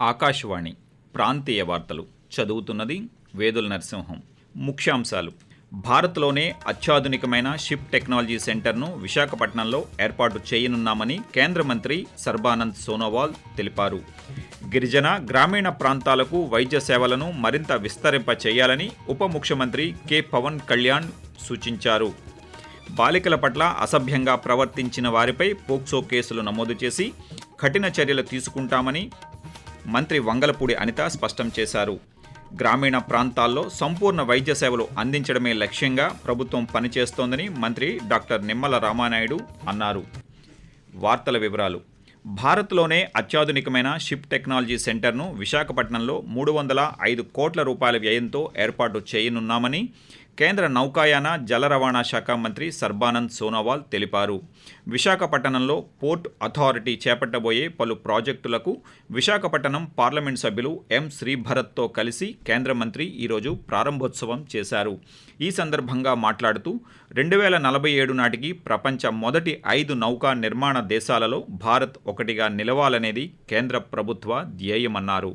ఆకాశవాణి ప్రాంతీయ వార్తలు చదువుతున్నది వేదుల నరసింహం. ముఖ్యాంశాలు. భారత్లోనే అత్యాధునికమైన షిప్ టెక్నాలజీ సెంటర్ను విశాఖపట్నంలో ఏర్పాటు చేయనున్నామని కేంద్ర మంత్రి సర్బానంద్ సోనోవాల్ తెలిపారు. గిరిజన గ్రామీణ ప్రాంతాలకు వైద్య సేవలను మరింత విస్తరింప చేయాలని ఉప ముఖ్యమంత్రి కె. పవన్ కళ్యాణ్ సూచించారు. బాలికల పట్ల అసభ్యంగా ప్రవర్తించిన వారిపై పోక్సో కేసులు నమోదు చేసి కఠిన చర్యలు తీసుకుంటామని మంత్రి వంగలపూడి అనిత స్పష్టం చేశారు. గ్రామీణ ప్రాంతాల్లో సంపూర్ణ వైద్య సేవలు అందించడమే లక్ష్యంగా ప్రభుత్వం పనిచేస్తోందని మంత్రి డాక్టర్ నిమ్మల రామానాయుడు అన్నారు. వార్తల వివరాలు. భారత్లోనే అత్యాధునికమైన షిప్ టెక్నాలజీ సెంటర్ను విశాఖపట్నంలో మూడు వందల ఐదు కోట్ల రూపాయల వ్యయంతో ఏర్పాటు చేయనున్నామని కేంద్ర నౌకాయాన జల రవాణా శాఖ మంత్రి సర్బానంద్ సోనోవాల్ తెలిపారు. విశాఖపట్నంలో పోర్ట్ అథారిటీ చేపట్టబోయే పలు ప్రాజెక్టులకు విశాఖపట్నం పార్లమెంట్ సభ్యులు ఎం శ్రీభరత్తో కలిసి కేంద్ర మంత్రి ఈరోజు ప్రారంభోత్సవం చేశారు. ఈ సందర్భంగా మాట్లాడుతూ రెండు వేల నలభై ఏడు నాటికి ప్రపంచ మొదటి ఐదు నౌకా నిర్మాణ దేశాలలో భారత్ ఒకటిగా నిలవాలనేది కేంద్ర ప్రభుత్వ ధ్యేయమన్నారు.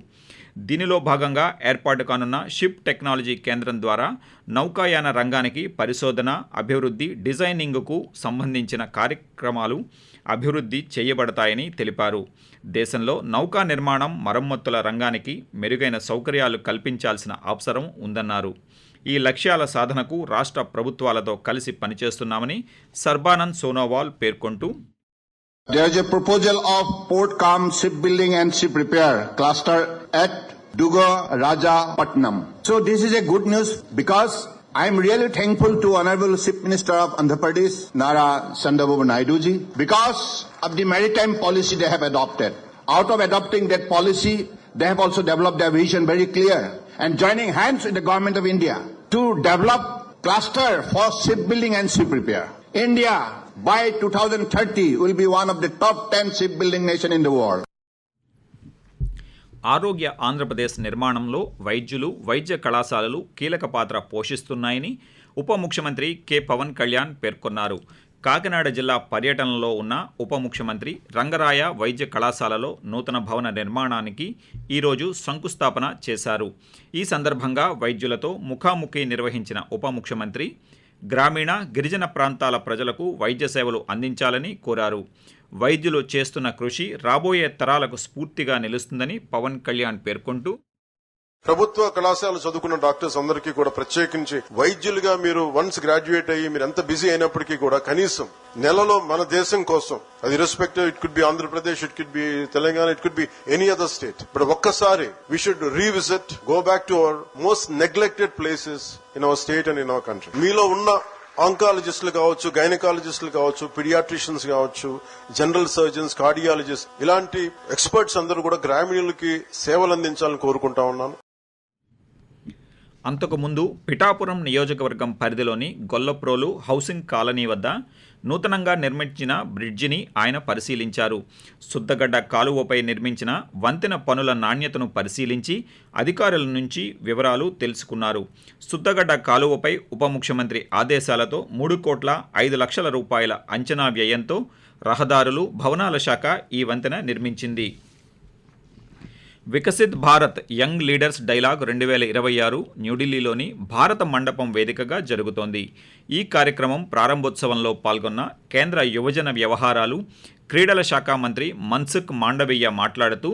దీనిలో భాగంగా ఏర్పాటు కానున్న షిప్ టెక్నాలజీ కేంద్రం ద్వారా నౌకాయాన రంగానికి పరిశోధన అభివృద్ధి డిజైనింగ్కు సంబంధించిన కార్యక్రమాలు అభివృద్ధి చేయబడతాయని తెలిపారు. దేశంలో నౌకా నిర్మాణం మరమ్మతుల రంగానికి మెరుగైన సౌకర్యాలు కల్పించాల్సిన అవసరం ఉందన్నారు. ఈ లక్ష్యాల సాధనకు రాష్ట్ర ప్రభుత్వాలతో కలిసి పనిచేస్తున్నామని సర్బానంద్ సోనోవాల్ పేర్కొంటూ There is a proposal of port calm shipbuilding and ship repair cluster at Duga Raja Patnam. So this is a good news because I am really thankful to Honorable Ship Minister of Andhra Pradesh, Nara Chandrababu Naidu ji, because of the maritime policy they have adopted. Out of adopting that policy, they have also developed their vision very clear and joining hands with the government of India to develop cluster for shipbuilding and ship repair. India by 2030 will be one of the top 10 shipbuilding nation in the world. ఆరోగ్య ఆంధ్రప్రదేశ్ నిర్మాణంలో వైద్యులు వైద్య కళాశాలలు కీలక పాత్ర పోషిస్తున్నాయని ఉప ముఖ్యమంత్రి K. Pawan Kalyan పేర్కొన్నారు. కాకినాడ జిల్లా పర్యటనలో ఉన్న ఉప ముఖ్యమంత్రి రంగరాయ వైద్య కళాశాలలో నూతన భవన నిర్మాణానికి ఈరోజు శంకుస్థాపన చేశారు. ఈ సందర్భంగా వైద్యులతో ముఖాముఖి నిర్వహించిన ఉప ముఖ్యమంత్రి గ్రామీణ గిరిజన ప్రాంతాల ప్రజలకు వైద్య సేవలు అందించాలని కోరారు. వైద్యులు చేస్తున్న కృషి రాబోయే తరాలకు స్ఫూర్తిగా నిలుస్తుందని పవన్ కళ్యాణ్ పేర్కొంటూ ప్రభుత్వ కళాశాల చదువుకున్న డాక్టర్స్ అందరికీ కూడా ప్రత్యేకించి వైద్యులుగా మీరు వన్స్ గ్రాడ్యుయేట్ అయ్యి మీరు ఎంత బిజీ అయినప్పటికీ కూడా కనీసం నెలలో మన దేశం కోసం అది respective it could be Andhra Pradesh it could be Telangana it could be any other state ఇప్పుడు ఒక్కసారి we should revisit go back to our most neglected places in our state and in our country మీలో ఉన్న ఆంకాలజిస్టులు కావచ్చు గైనకాలజిస్టులు కావచ్చు పిడియాట్రిషియన్స్ కావచ్చు general surgeons cardiologist ఇలాంటి ఎక్స్పర్ట్స్ అందరూ కూడా గ్రామీణులకి సేవలు అందించాలని కోరుకుంటా ఉన్నాను. అంతకుముందు పిఠాపురం నియోజకవర్గం పరిధిలోని గొల్లప్రోలు హౌసింగ్ కాలనీ వద్ద నూతనంగా నిర్మించిన బ్రిడ్జిని ఆయన పరిశీలించారు. సుద్దగడ్డ కాలువపై నిర్మించిన వంతెన పనుల నాణ్యతను పరిశీలించి అధికారుల నుంచి వివరాలు తెలుసుకున్నారు. సుద్దగడ్డ కాలువపై ఉప ముఖ్యమంత్రి ఆదేశాలతో మూడు కోట్ల ఐదు లక్షల రూపాయల అంచనా వ్యయంతో రహదారులు భవనాల శాఖ ఈ వంతెన నిర్మించింది. Viksit Bharat young leaders dialogue రెండు వేల ఇరవై ఆరు న్యూఢిల్లీలోని భారత మండపం వేదికగా జరుగుతోంది. ఈ కార్యక్రమం ప్రారంభోత్సవంలో పాల్గొన్న కేంద్ర యువజన వ్యవహారాలు క్రీడల శాఖ మంత్రి మన్సుఖ్ మాండవీయ మాట్లాడుతూ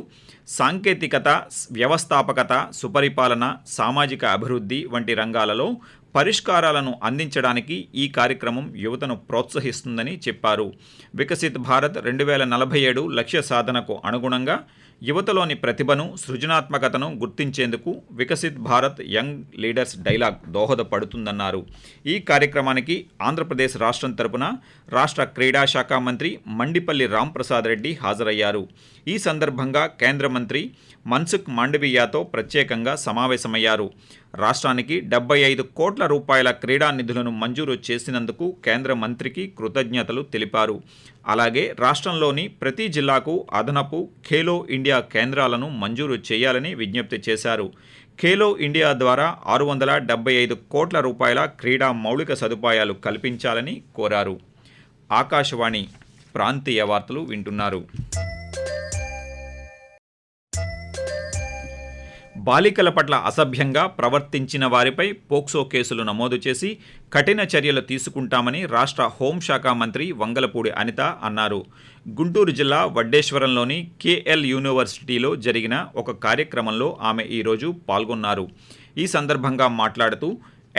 సాంకేతికత వ్యవస్థాపకత సుపరిపాలన సామాజిక అభివృద్ధి వంటి రంగాలలో పరిష్కారాలను అందించడానికి ఈ కార్యక్రమం యువతను ప్రోత్సహిస్తుందని చెప్పారు. వికసిత్ భారత్ రెండు వేల నలభై ఏడు లక్ష్య సాధనకు అనుగుణంగా యువతలోని ప్రతిభను సృజనాత్మకతను గుర్తించేందుకు Viksit Bharat young leaders dialogue దోహదపడుతుందన్నారు. ఈ కార్యక్రమానికి ఆంధ్రప్రదేశ్ రాష్ట్రం తరపున రాష్ట్ర క్రీడా శాఖ మంత్రి మండిపల్లి రాంప్రసాద్ రెడ్డి హాజరయ్యారు. ఈ సందర్భంగా కేంద్ర మంత్రి మన్సుఖ్ మాండవీయాతో ప్రత్యేకంగా సమావేశమయ్యారు. రాష్ట్రానికి డెబ్బై ఐదు కోట్ల రూపాయల క్రీడా నిధులను మంజూరు చేసినందుకు కేంద్ర మంత్రికి కృతజ్ఞతలు తెలిపారు. అలాగే రాష్ట్రంలోని ప్రతి జిల్లాకు అదనపు ఖేలో ఇండియా కేంద్రాలను మంజూరు చేయాలని విజ్ఞప్తి చేశారు. ఖేలో ఇండియా ద్వారా ఆరు వందల డెబ్బై ఐదు కోట్ల రూపాయల క్రీడా మౌలిక సదుపాయాలు కల్పించాలని కోరారు. ఆకాశవాణి ప్రాంతీయ వార్తలు వింటున్నారు. బాలికల పట్ల అసభ్యంగా ప్రవర్తించిన వారిపై పోక్సో కేసులు నమోదు చేసి కఠిన చర్యలు తీసుకుంటామని రాష్ట్ర హోంశాఖ మంత్రి వంగలపూడి అనిత అన్నారు. గుంటూరు జిల్లా వడ్డేశ్వరంలోని కేఎల్ యూనివర్సిటీలో జరిగిన ఒక కార్యక్రమంలో ఆమె ఈరోజు పాల్గొన్నారు. ఈ సందర్భంగా మాట్లాడుతూ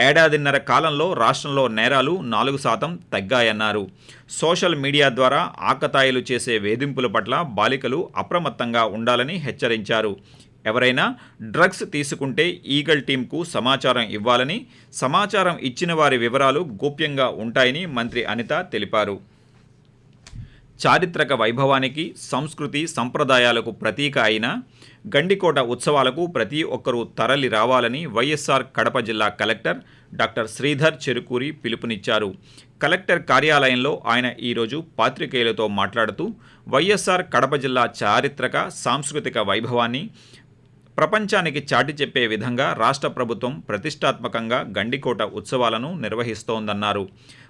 ఏడాదిన్నర కాలంలో రాష్ట్రంలో నేరాలు నాలుగు శాతం తగ్గాయన్నారు. సోషల్ మీడియా ద్వారా ఆకతాయిలు చేసే వేధింపుల పట్ల బాలికలు అప్రమత్తంగా ఉండాలని హెచ్చరించారు. ఎవరైనా డ్రగ్స్ తీసుకుంటే ఈగల్ టీంకు సమాచారం ఇవ్వాలని సమాచారం ఇచ్చిన వారి వివరాలు గోప్యంగా ఉంటాయని మంత్రి అనిత తెలిపారు. చారిత్రక వైభవానికి సంస్కృతి సంప్రదాయాలకు ప్రతీక అయిన గండికోట ఉత్సవాలకు ప్రతి ఒక్కరూ తరలి రావాలని వైఎస్ఆర్ కడప జిల్లా కలెక్టర్ డాక్టర్ శ్రీధర్ చెరుకూరి పిలుపునిచ్చారు. కలెక్టర్ కార్యాలయంలో ఆయన ఈరోజు పాత్రికేయులతో మాట్లాడుతూ వైఎస్ఆర్ కడప జిల్లా చారిత్రక సాంస్కృతిక వైభవాన్ని ప్రపంచానికి చాటి చెప్పే విధంగా రాష్ట్ర ప్రభుత్వం ప్రతిష్టాత్మకంగా గండికోట ఉత్సవాలను నిర్వహిస్తోందన్నారు.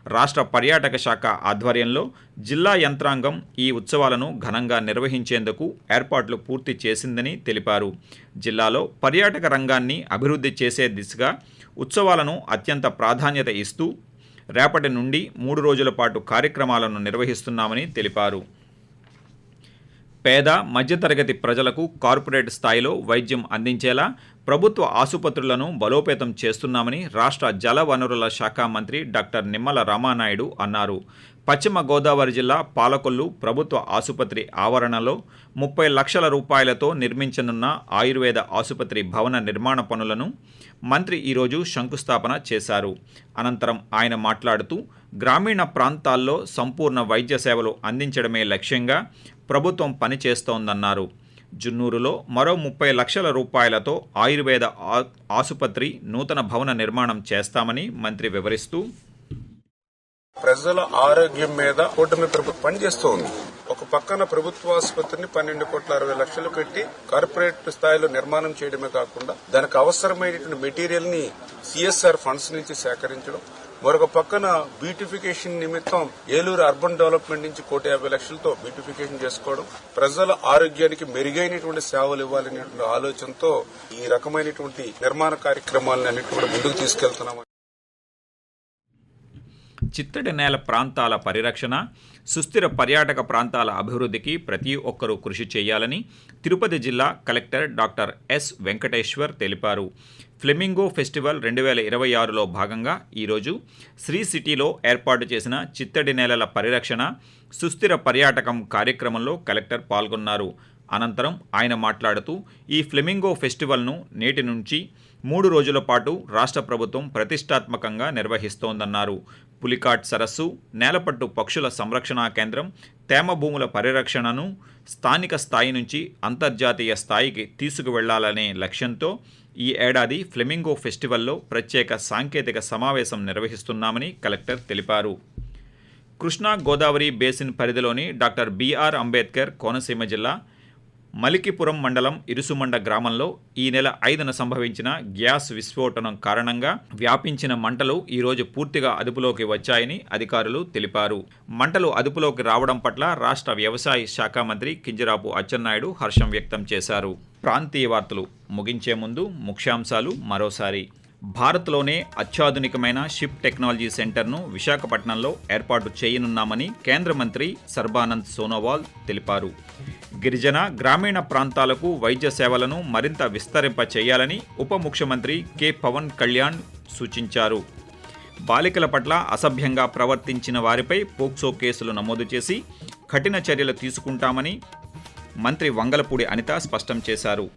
రాష్ట్ర పర్యాటక శాఖ ఆధ్వర్యంలో జిల్లా యంత్రాంగం ఈ ఉత్సవాలను ఘనంగా నిర్వహించేందుకు ఏర్పాట్లు పూర్తి చేసిందని తెలిపారు. జిల్లాలో పర్యాటక రంగాన్ని అభివృద్ధి చేసే దిశగా ఉత్సవాలను అత్యంత ప్రాధాన్యత ఇస్తూ రేపటి నుండి మూడు రోజుల పాటు కార్యక్రమాలను నిర్వహిస్తున్నామని తెలిపారు. పేద మధ్యతరగతి ప్రజలకు కార్పొరేట్ స్థాయిలో వైద్యం అందించేలా ప్రభుత్వ ఆసుపత్రులను బలోపేతం చేస్తున్నామని రాష్ట్ర జలవనరుల శాఖ మంత్రి డాక్టర్ నిమ్మల రామానాయుడు అన్నారు. పశ్చిమ గోదావరి జిల్లా పాలకొల్లు ప్రభుత్వ ఆసుపత్రి ఆవరణలో ముప్పై లక్షల రూపాయలతో నిర్మించనున్న ఆయుర్వేద ఆసుపత్రి భవన నిర్మాణ పనులను మంత్రి ఈరోజు శంకుస్థాపన చేశారు. అనంతరం ఆయన మాట్లాడుతూ గ్రామీణ ప్రాంతాల్లో సంపూర్ణ వైద్య సేవలు అందించడమే లక్ష్యంగా ప్రభుత్వం పనిచేస్తోందన్నారు. జున్నూరులో మరో ముప్పై లక్షల రూపాయలతో ఆయుర్వేద ఆ- ఆసుపత్రి నూతన భవన నిర్మాణం చేస్తామని మంత్రి వివరిస్తూ ప్రజల ఆరోగ్యం మీద కూటమి ప్రభుత్వం పనిచేస్తోంది. ఒక పక్కన ప్రభుత్వ ఆసుపత్రిని పన్నెండు కోట్ల అరవై లక్షలు పెట్టి కార్పొరేట్ స్థాయిలో నిర్మాణం చేయడమే కాకుండా దానికి అవసరమైనటువంటి మెటీరియల్ని సిఎస్ఆర్ ఫండ్స్ నుంచి సేకరించడం మరొక పక్కన బ్యూటిఫికేషన్ నిమిత్తం ఏలూరు అర్బన్ డెవలప్మెంట్ నుంచి కోటి యాభై లక్షలతో బ్యూటిఫికేషన్ చేసుకోవడం ప్రజల ఆరోగ్యానికి మెరుగైనటువంటి సేవలు ఇవ్వాలనేటువంటి ఆలోచనతో ఈ రకమైనటువంటి నిర్మాణ కార్యక్రమాలను అన్నిటి కూడా ముందుకు తీసుకెళ్తున్నాం. చిత్తడి నేల ప్రాంతాల పరిరక్షణ సుస్థిర పర్యాటక ప్రాంతాల అభివృద్ధికి ప్రతి ఒక్కరూ కృషి చేయాలని తిరుపతి జిల్లా కలెక్టర్ డాక్టర్ ఎస్ వెంకటేశ్వర్ తెలిపారు. ఫ్లెమింగో ఫెస్టివల్ రెండు వేల ఇరవై ఆరులో భాగంగా ఈరోజు శ్రీ సిటీలో ఏర్పాటు చేసిన చిత్తడి నేలల పరిరక్షణ సుస్థిర పర్యాటకం కార్యక్రమంలో కలెక్టర్ పాల్గొన్నారు. అనంతరం ఆయన మాట్లాడుతూ ఈ ఫ్లెమింగో ఫెస్టివల్ను నేటి నుంచి మూడు రోజుల పాటు రాష్ట్ర ప్రభుత్వం ప్రతిష్టాత్మకంగా నిర్వహిస్తోందన్నారు. పులికాట్ సరస్సు నేలపట్టు పక్షుల సంరక్షణా కేంద్రం తేమ భూముల పరిరక్షణను స్థానిక స్థాయి నుంచి అంతర్జాతీయ స్థాయికి తీసుకువెళ్ళాలనే లక్ష్యంతో ఈ ఏడాది ఫ్లెమింగో ఫెస్టివల్లో ప్రత్యేక సాంకేతిక సమావేశం నిర్వహిస్తున్నామని కలెక్టర్ తెలిపారు. కృష్ణా గోదావరి బేసిన్ పరిధిలోని doctor B R Ambedkar Konaseema జిల్లా మలికిపురం మండలం ఇరుసుమండ గ్రామంలో ఈ నెల ఐదున సంభవించిన గ్యాస్ విస్ఫోటనం కారణంగా వ్యాపించిన మంటలు ఈరోజు పూర్తిగా అదుపులోకి వచ్చాయని అధికారులు తెలిపారు. మంటలు అదుపులోకి రావడం పట్ల రాష్ట్ర వ్యవసాయ శాఖ మంత్రి కింజరాపు అచ్చెన్నాయుడు హర్షం వ్యక్తం చేశారు. ప్రాంతీయ వార్తలు ముగించే ముందు ముఖ్యాంశాలు మరోసారి. భారత్లోనే అత్యాధునికమైన షిప్ టెక్నాలజీ సెంటర్ను విశాఖపట్నంలో ఏర్పాటు చేయనున్నామని కేంద్ర మంత్రి సర్బానంద్ సోనోవాల్ తెలిపారు. గిరిజన గ్రామీణ ప్రాంతాలకు వైద్య సేవలను మరింత విస్తరింప చేయాలని ఉప ముఖ్యమంత్రి కె. పవన్ కళ్యాణ్ సూచించారు. బాలికల పట్ల అసభ్యంగా ప్రవర్తించిన వారిపై పోక్సో కేసులు నమోదు చేసి కఠిన చర్యలు తీసుకుంటామని మంత్రి వంగలపూడి అనిత స్పష్టం చేశారు.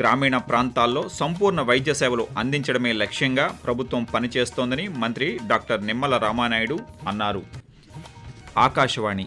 గ్రామీణ ప్రాంతాల్లో సంపూర్ణ వైద్య సేవలు అందించడమే లక్ష్యంగా ప్రభుత్వం పనిచేస్తోందని మంత్రి డాక్టర్ నిమ్మల రామానాయుడు అన్నారు. ఆకాశవాణి